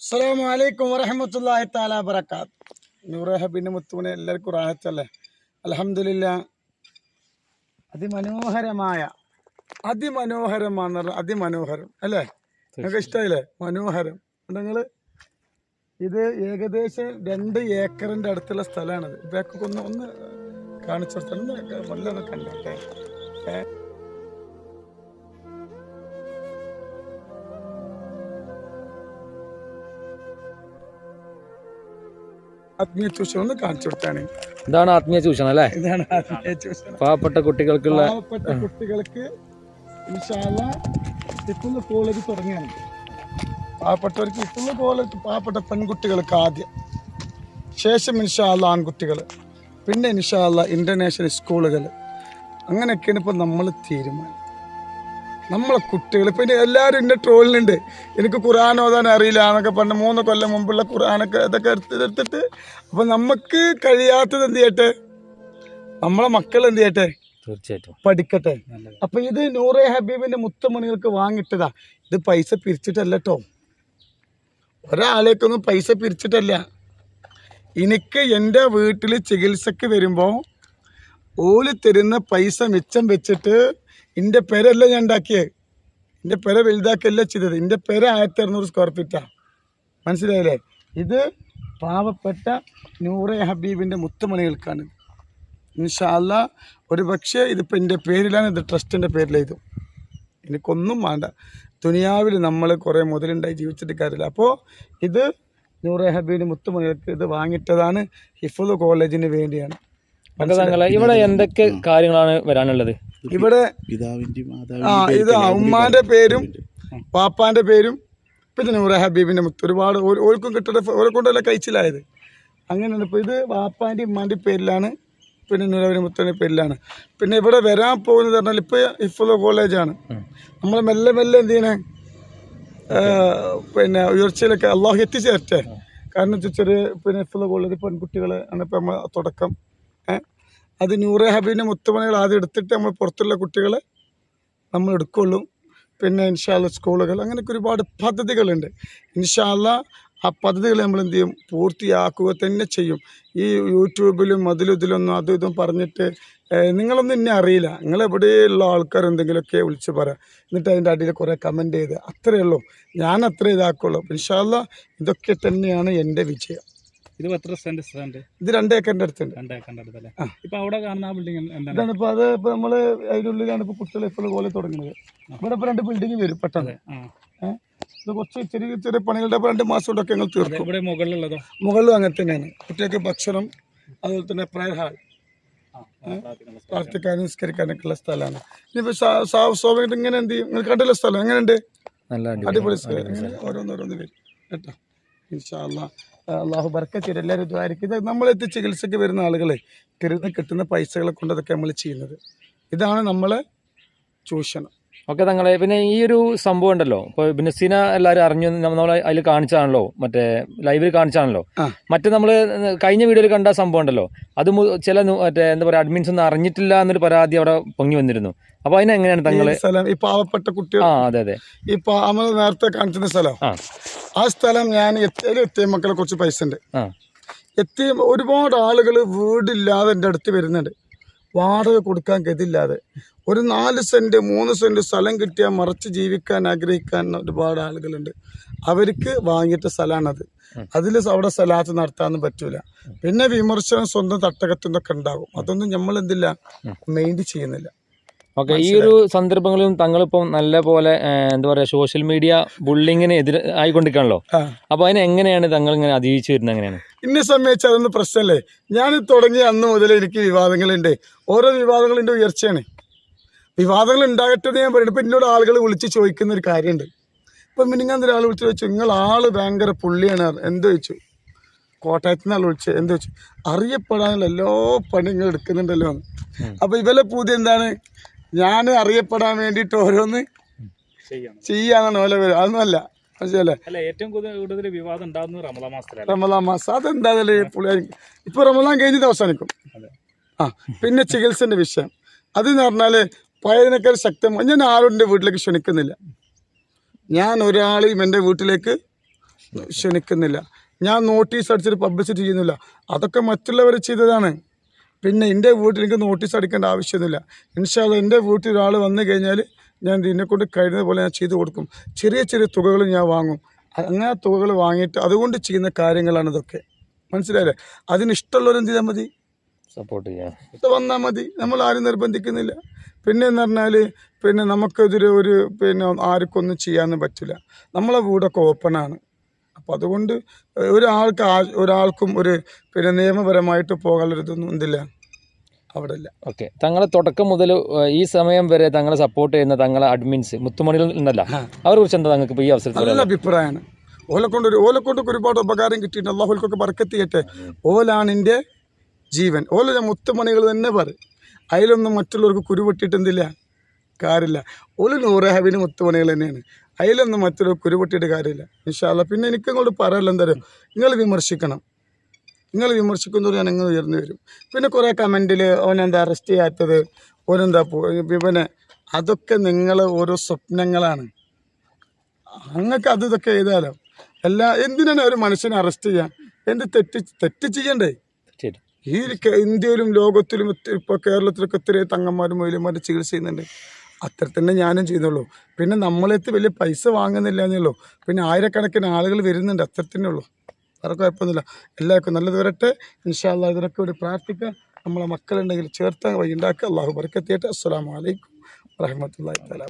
അസ്സലാമു അലൈക്കും വരഹമത്തല്ലാഹി താല ബറക്കാത്ത് നൂറഹബിന്റെ മുത്തുവിനെ എല്ലാവർക്കും റാഹത്തല്ലേ? അലഹമില്ല അതിമനോഹരമായ അതിമനോഹരമാണെന്ന് പറഞ്ഞാൽ അതിമനോഹരം അല്ലേ? നിങ്ങൾക്ക് ഇഷ്ടമായില്ലേ മനോഹരം. നിങ്ങൾ ഇത് ഏകദേശം രണ്ട് ഏക്കറിന്റെ അടുത്തുള്ള സ്ഥലമാണിത്. ഇതൊക്കെ ഒന്ന് ഒന്ന് കാണിച്ചു കൊടുത്താൽ ഉണ്ട് കണ്ടോട്ടെ ആത്മീയ ചൂഷണം ഒന്ന് കാണിച്ചു കൊടുത്താണ്. ഇതാണ് ആത്മീയ ചൂഷണം അല്ലേ? ഇതാണ് ആത്മീയ ചൂഷണം. പാവപ്പെട്ട കുട്ടികൾക്കുള്ള പാവപ്പെട്ട കുട്ടികൾക്ക് ഇപ്പോഴുള്ള കോളേജ് തുടങ്ങിയാണ് പാവപ്പെട്ടവർക്ക് ഇപ്പോഴുള്ള കോളേജ് പാവപ്പെട്ട പെൺകുട്ടികൾക്ക് ആദ്യം. ശേഷം ഇൻഷാല്ല ആൺകുട്ടികൾ പിന്നെ ഇൻഷാല്ല ഇന്റർനാഷണൽ സ്കൂളുകൾ അങ്ങനെയൊക്കെയാണ് ഇപ്പോൾ നമ്മൾ തീരുമാനം. നമ്മളെ കുട്ടികൾ. ഇപ്പം ഇനി എല്ലാവരും എന്റെ ട്രോളിനുണ്ട്. എനിക്ക് ഖുർആൻ ഓതാൻ അറിയില്ല എന്നൊക്കെ പറഞ്ഞ് മൂന്ന് കൊല്ലം മുമ്പുള്ള ഖുർആനൊക്കെ ഇതൊക്കെ എടുത്ത് എടുത്തിട്ട് അപ്പം നമുക്ക് കഴിയാത്തത് എന്ത് ചെയ്യട്ടെ? നമ്മളെ മക്കൾ എന്ത് ചെയ്യട്ടെ? തീർച്ചയായിട്ടും. പഠിക്കട്ടെ. അപ്പൊ ഇത് നൂറെ ഹബീബിന്റെ മുത്തമണികൾക്ക് വാങ്ങിട്ടതാ. ഇത് പൈസ പിരിച്ചിട്ടല്ല കേട്ടോ ഒരാളേക്കൊന്നും പൈസ പിരിച്ചിട്ടല്ല. എനിക്ക് എന്റെ വീട്ടിൽ ചികിത്സക്ക് വരുമ്പോൾ ഓൽ തരുന്ന പൈസ മിച്ചം വെച്ചിട്ട് എന്റെ പെരല്ല ഞാൻ ഉണ്ടാക്കിയത് എന്റെ പെര വലുതാക്കല്ല ചെയ്തത്. എന്റെ പെര ആയിരത്തി അറുന്നൂറ് സ്ക്വയർ ഫീറ്റാണ് മനസ്സിലായില്ലേ? ഇത് പാവപ്പെട്ട നൂറെ ഹബീബിന്റെ മുത്തുമണികൾക്കാണ്. ഇൻഷാല്ല ഒരു പക്ഷേ ഇതിപ്പോൾ എന്റെ പേരിലാണ് ഇത് ട്രസ്റ്റിന്റെ പേരിലെഴുതും. എനിക്കൊന്നും വേണ്ട. ദുനിയാവിൽ നമ്മൾ കുറേ മുതലുണ്ടായി ജീവിച്ചിട്ട് കാര്യമില്ല. അപ്പോൾ ഇത് നൂറെ ഹബീബിന്റെ മുത്തുമണികൾക്ക് ഇത് വാങ്ങിയിട്ടതാണ് ഹിഫുദ് കോളേജിന് വേണ്ടിയാണ്. ഇവിടെ എന്തൊക്കെ കാര്യങ്ങളാണ് വരാനുള്ളത്? ഇവിടെ ആ ഇത് ഉമ്മാന്റെ പേരും പാപ്പാന്റെ പേരും പിന്നെ നൂറ ഹബീബിന്റെ മുത്ത് ഒരുപാട് ഓർക്കും കിട്ടുന്ന ഓരെ കൊണ്ടല്ല കഴിച്ചിലായത് അങ്ങനെയാണ് ഇപ്പോൾ ഇത് വാപ്പാന്റെ ഉമ്മാന്റെ പേരിലാണ് പിന്നെ നൂറവിന്റെ മുത്തന്റെ പേരിലാണ്. പിന്നെ ഇവിടെ വരാൻ പോകുന്നത് പറഞ്ഞാൽ ഇപ്പോൾ ഇഫ്ലോ കോളേജാണ്. നമ്മൾ മെല്ലെ മെല്ലെ എന്ത് ചെയ്യണേ? പിന്നെ ഉയർച്ചയിലൊക്കെ അള്ളാഹു എത്തിച്ചേരട്ടെ. കാരണം ചെറിയ പിന്നെ ഇഫ്ലോ കോളേജ് പെൺകുട്ടികളെ ആണ് ഇപ്പം തുടക്കം. ഏഹ് അത് ന്യൂറെ ഹബീബിന്റെ മുത്തുമണികൾ ആദ്യം എടുത്തിട്ട് നമ്മൾ പുറത്തുള്ള കുട്ടികളെ നമ്മൾ എടുക്കുള്ളൂ. പിന്നെ ഇൻഷാല്ല സ്കൂളുകൾ അങ്ങനെയൊക്കെ ഒരുപാട് പദ്ധതികളുണ്ട്. ഇൻഷാല്ല ആ പദ്ധതികൾ നമ്മൾ എന്ത് ചെയ്യും? പൂർത്തിയാക്കുക തന്നെ ചെയ്യും. ഈ യൂട്യൂബിലും അതിലും ഇതിലൊന്നും അതും ഇതും പറഞ്ഞിട്ട് നിങ്ങളൊന്നും എന്നെ അറിയില്ല. നിങ്ങളെവിടെയുള്ള ആൾക്കാർ എന്തെങ്കിലുമൊക്കെ വിളിച്ച് പറയാം എന്നിട്ട് അതിന്റെ അടിയിൽ കുറേ കമന്റ് ചെയ്ത് അത്രയേ ഉള്ളൂ. ഞാൻ അത്രേ ഇതാക്കുള്ളൂ. ഇൻഷാല്ല ഇതൊക്കെ തന്നെയാണ് എന്റെ വിജയം. ഇത് എത്ര സെന്റ് സ്ഥലമുണ്ട്? ഇത് രണ്ട് ഏക്കറിന്റെ അടുത്തുണ്ട്. രണ്ടേ. ഇപ്പൊ അവിടെ കാണുന്ന ആ ബിൽഡിംഗ് എന്താണ്? ഇതാണ് ഇപ്പോൾ അത് ഇപ്പൊ നമ്മൾ അതിനുള്ളിലാണ് ഇപ്പൊ കുട്ടികൾ ഇപ്പോഴും പോലെ തുടങ്ങുന്നത്. ഇവിടെ ഇപ്പൊ രണ്ട് ബിൽഡിംഗ് വരും പെട്ടെന്ന്. ഇത് കുറച്ച് ചെറിയ ചെറിയ പണികളുടെ രണ്ട് മാസം കൊണ്ടൊക്കെ ഞങ്ങൾ തീർക്കും. ഇവിടെ മുകളിലുള്ളതോ? മുകളിലും അങ്ങനെ തന്നെയാണ്. കുട്ടികൾക്ക് ഭക്ഷണം അതുപോലെ തന്നെ പ്രയർ ഹാൾ. പ്രാർത്ഥിക്കാനും നിസ്കരിക്കാനൊക്കെ ഉള്ള സ്ഥലമാണ്. ഇനിയിപ്പോ സ്വാഭാവികമായിട്ട് ഇങ്ങനെ എന്ത് ചെയ്യും നിങ്ങൾ കണ്ടുള്ള സ്ഥലം എങ്ങനെയുണ്ട്? അടിപൊളി സ്ഥലം. ഓരോന്നോരോന്ന് വരും. കേട്ടോ. ഇൻഷാല്ലാ അള്ളാഹു ബർക്കത്ത് എല്ലാവരും ദ്വാരിക്കും നമ്മളെത്തി ചികിത്സയ്ക്ക് വരുന്ന ആളുകളെ തിരുന്ന് കിട്ടുന്ന പൈസകളെ കൊണ്ട് അതൊക്കെ നമ്മൾ ചെയ്യുന്നത്. ഇതാണ് നമ്മളെ ചൂഷണം. ഓക്കെ തങ്ങളെ പിന്നെ ഈ ഒരു സംഭവം ഉണ്ടല്ലോ. ഇപ്പോൾ ബിനസീന എല്ലാവരും അറിഞ്ഞു നമ്മൾ അതിൽ കാണിച്ചാണല്ലോ മറ്റേ ലൈവിൽ കാണിച്ചാണല്ലോ. മറ്റേ നമ്മൾ കഴിഞ്ഞ വീഡിയോയിൽ കണ്ട സംഭവം ഉണ്ടല്ലോ. അത് ചില മറ്റേ എന്താ പറയുക അഡ്മിൻസ് ഒന്നും അറിഞ്ഞിട്ടില്ല എന്നൊരു പരാതി അവിടെ പൊങ്ങി വന്നിരുന്നു. അപ്പൊ അതിനെങ്ങനെയാണ് തങ്ങൾ സ്ഥലം ഈ പാവപ്പെട്ട കുട്ടികൾ ആ അതെ അതെ. ഇപ്പൊ നമ്മൾ നേരത്തെ കാണിച്ചിരുന്ന സ്ഥലം. ആ. സ്ഥലം ഞാൻ എത്തിയ എത്തിയ മക്കളെ കുറച്ച് പൈസ ഉണ്ട്. എത്തിയ ഒരുപാട് ആളുകൾ വീടില്ലാതെ എന്റെ അടുത്ത് വരുന്നുണ്ട്. വാടക കൊടുക്കാൻ ഗതില്ലാതെ ഒരു നാല് സെന്റ് മൂന്ന് സെന്റ് സ്ഥലം കിട്ടിയാൽ മറച്ച് ജീവിക്കാൻ ആഗ്രഹിക്കാൻ ഒരുപാട് ആളുകളുണ്ട്. അവർക്ക് വാങ്ങിയിട്ട സ്ഥലമാണത് അതിൽ അവിടെ സ്ഥലത്ത് നടത്താനൊന്നും പറ്റൂല. പിന്നെ വിമർശനം സ്വന്തം തട്ടകത്തുനിന്നൊക്കെ ഉണ്ടാകും. അതൊന്നും നമ്മൾ എന്തില്ല മെയിന്റ് ചെയ്യുന്നില്ല. ഓക്കെ ഈ ഒരു സന്ദർഭങ്ങളിലും തങ്ങളിപ്പം നല്ല പോലെ എന്താ പറയുക സോഷ്യൽ മീഡിയ ബുള്ളിങ്ങിന് എതിരെ ആയിക്കൊണ്ടിരിക്കണല്ലോ അപ്പൊ അപ്പോൾ അതിനെ എങ്ങനെയാണ് തങ്ങൾ ഇങ്ങനെ അതിജീവിച്ചു വരുന്നത്? എങ്ങനെയാണ്? ഇന്നെ സംബന്ധിച്ച് അതൊന്നും പ്രശ്നമല്ലേ ഞാൻ തുടങ്ങി അന്ന് മുതൽ എനിക്ക് വിവാദങ്ങളുണ്ട്. ഓരോ വിവാദങ്ങളുടെ ഉയർച്ചയാണ്. വിവാദങ്ങൾ ഉണ്ടാകട്ടെ ഞാൻ പറയുന്നത് ഇപ്പം എന്നോട് ആളുകൾ വിളിച്ച് ചോദിക്കുന്ന ഒരു കാര്യമുണ്ട് ഇപ്പം മിനിങ്ങാന്ന് ഒരാൾ വിളിച്ച് ചോദിച്ചു നിങ്ങൾ ആൾ ഭയങ്കര പുള്ളിയാണ്. എന്ത് ചോദിച്ചു? കോട്ടയത്ത് നിന്നാൾ വിളിച്ച് എന്ത് ചോദിച്ചു? അറിയപ്പെടാനുള്ള എല്ലാ പണി നിങ്ങൾ എടുക്കുന്നുണ്ടല്ലോ അപ്പൊ അപ്പോൾ ഇവലെ പുതിയ എന്താണ്? ഞാൻ അറിയപ്പെടാൻ വേണ്ടിയിട്ട് ഓരോന്ന് ചെയ്യാന്നാണ് ഓല പേര്. അതൊന്നുമല്ല. മനസ്സിലല്ലേ ഏറ്റവും കൂടുതൽ വിവാദം ഉണ്ടാകുന്നത് റമദാൻ മാസം. അതെന്തായാലും ഈ പുള്ളിയായിരിക്കും ഇപ്പോൾ റമദാൻ കഴിഞ്ഞിട്ട് അവസാനിക്കും. ആ പിന്നെ ചികിത്സന്റെ വിഷയം. അതെന്ന് പറഞ്ഞാൽ പഴയതിനേക്കാൾ ശക്തമായി ഞാൻ ആരും എന്റെ വീട്ടിലേക്ക് ക്ഷണിക്കുന്നില്ല. ഞാൻ ഒരാളെയും എന്റെ വീട്ടിലേക്ക് ക്ഷണിക്കുന്നില്ല. ഞാൻ നോട്ടീസ് അടിച്ചിട്ട് പബ്ലിസിറ്റി ചെയ്യുന്നില്ല. അതൊക്കെ മറ്റുള്ളവർ ചെയ്തതാണ്. പിന്നെ എന്റെ വീട്ടിൽ എനിക്ക് നോട്ടീസ് അടിക്കേണ്ട ആവശ്യമൊന്നുമില്ല. ഇൻഷാല്ല എന്റെ വീട്ടിൽ ഒരാൾ വന്നു കഴിഞ്ഞാൽ ഞാൻ ഇതിനെക്കൊണ്ട് കഴിയുന്ന പോലെ ഞാൻ ചെയ്തു കൊടുക്കും. ചെറിയ ചെറിയ തുകകൾ ഞാൻ വാങ്ങും. അങ്ങനെ തുകകൾ വാങ്ങിയിട്ട് അതുകൊണ്ട് ചെയ്യുന്ന കാര്യങ്ങളാണ് ഇതൊക്കെ. മനസ്സിലായില്ലേ? അതിന് ഇഷ്ടമുള്ളവർ എന്ത് ചെയ്താൽ മതി? സപ്പോർട്ട് ചെയ്യാം. ഇത് വന്നാൽ മതി. നമ്മൾ ആരും നിർബന്ധിക്കുന്നില്ല. പിന്നെ എന്ന് പറഞ്ഞാൽ പിന്നെ നമുക്കിതൊരു ഒരു പിന്നെ ആർക്കൊന്നും ചെയ്യാനൊന്നും പറ്റില്ല. നമ്മളെ വീടൊക്കെ ഓപ്പണാണ് അപ്പോൾ അതുകൊണ്ട് ഒരാൾക്ക് ഒരാൾക്കും ഒരു പിന്നെ നിയമപരമായിട്ട് പോകാനുള്ളൊരിതൊന്നും എന്തില്ല അവിടെ ഇല്ല ഓക്കെ. തങ്ങളെ തുടക്കം മുതൽ ഈ സമയം വരെ തങ്ങളെ സപ്പോർട്ട് ചെയ്യുന്ന തങ്ങളെ അഡ്മിൻസ് മുത്തുമണികൾ ഉണ്ടല്ലോ. അവരെ കുറിച്ച് എന്താ നിങ്ങൾക്ക് ഇപ്പോൾ ഈ അവസരത്തിൽ നല്ല അഭിപ്രായമാണ് ഓലെ കൊണ്ട് ഒരു ഓലെ കൊണ്ടൊക്കെ ഒരുപാട് ഉപകാരം കിട്ടിയിട്ടുണ്ട്. അള്ളാഹുൽക്കൊക്കെ പറക്കെത്തിയിട്ടെ ഓലാണ് എന്റെ ജീവൻ. ഓല ഞാൻ മുത്തുമണികൾ തന്നെ പറയും. അതിലൊന്നും മറ്റുള്ളവർക്ക് കുരുപെട്ടിട്ടെന്തില്ല എന്തില്ല കാര്യമില്ല ഓൽ നൂറ് ഹബിന് മുത്തുമണികൾ തന്നെയാണ്. അതിലൊന്നും മറ്റൊരു കുരുപൊട്ടിയിട്ട് കാര്യമില്ല. ഇൻഷാല്ല പിന്നെ എനിക്ക് ഇങ്ങോട്ട് പറയാനുള്ള എന്താ നിങ്ങൾ വിമർശിക്കണം. നിങ്ങൾ വിമർശിക്കുന്നവർ ഞാൻ നിങ്ങൾ ഉയർന്നു വരും. പിന്നെ കുറേ കമന്റിൽ ഓനെന്താ അറസ്റ്റ് ചെയ്യാത്തത് ഓനെന്താ പിന്നെ അതൊക്കെ നിങ്ങൾ ഓരോ സ്വപ്നങ്ങളാണ്. അങ്ങക്ക് അത് ഇതൊക്കെ ചെയ്താലോ എല്ലാ എന്തിനാണ് ഒരു മനുഷ്യനെ അറസ്റ്റ് ചെയ്യാൻ എന്ത് തെറ്റ് തെറ്റ് ചെയ്യണ്ടേ? ഈ ഇന്ത്യയിലും ലോകത്തിലും ഇപ്പോൾ കേരളത്തിലൊക്കെ ഒത്തിരി തങ്ങന്മാരും മൊയിലന്മാരും ചികിത്സ ചെയ്യുന്നുണ്ട്. അത്ര തന്നെ ഞാനും ചെയ്യുന്നുള്ളൂ. പിന്നെ നമ്മളെത്ത് വലിയ പൈസ വാങ്ങുന്നില്ല എന്നുള്ളൂ പിന്നെ ആയിരക്കണക്കിന് ആളുകൾ വരുന്നുണ്ട് അത്ര തന്നെ ഉള്ളൂ. വേറെ കുഴപ്പമൊന്നുമില്ല. എല്ലാവർക്കും നല്ലത് വരട്ടെ. ഇൻഷാല്ല ഇതിനൊക്കെ വേണ്ടി പ്രാർത്ഥിക്കുക നമ്മളെ മക്കളുണ്ടെങ്കിൽ ചേർത്ത് വഴി ഉണ്ടാക്കുക. അള്ളാഹു ബർക്കത്തിയട്ടെ അസ്സാം വലൈക്കും വറഹമത്തല്ലാ തലാ